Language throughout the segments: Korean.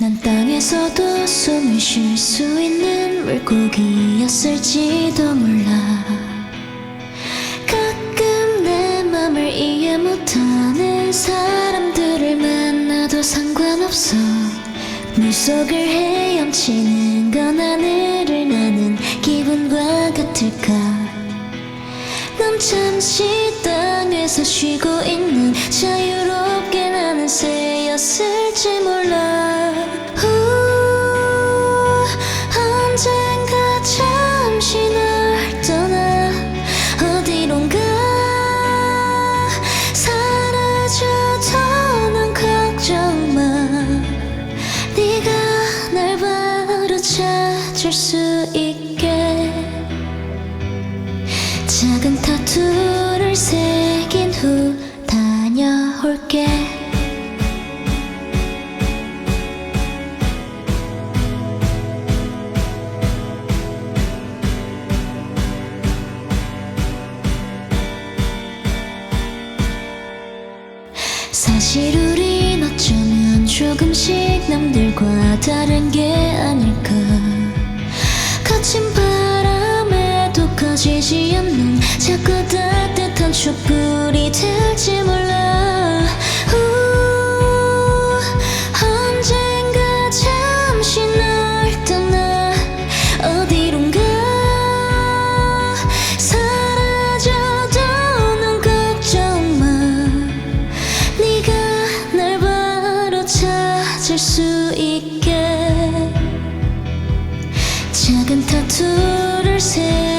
난 땅에서도 숨을 쉴 수 있는 물고기였을지도 몰라. 가끔 내 맘을 이해 못하는 사람들을 만나도 상관없어. 물속을 헤엄치는 건 하늘을 나는 기분과 같을까? 난 잠시 땅에서 쉬고 있는 자유 찾을 수 있게. 작은 타투를 새긴 후 다녀올게. 사실 우린 어쩌면 조금씩 남들과 다른 게 아닐까 거친 바람에도 꺼지지 않는 작고 따뜻한 촛불 작은 타투를 새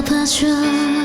不怕缺。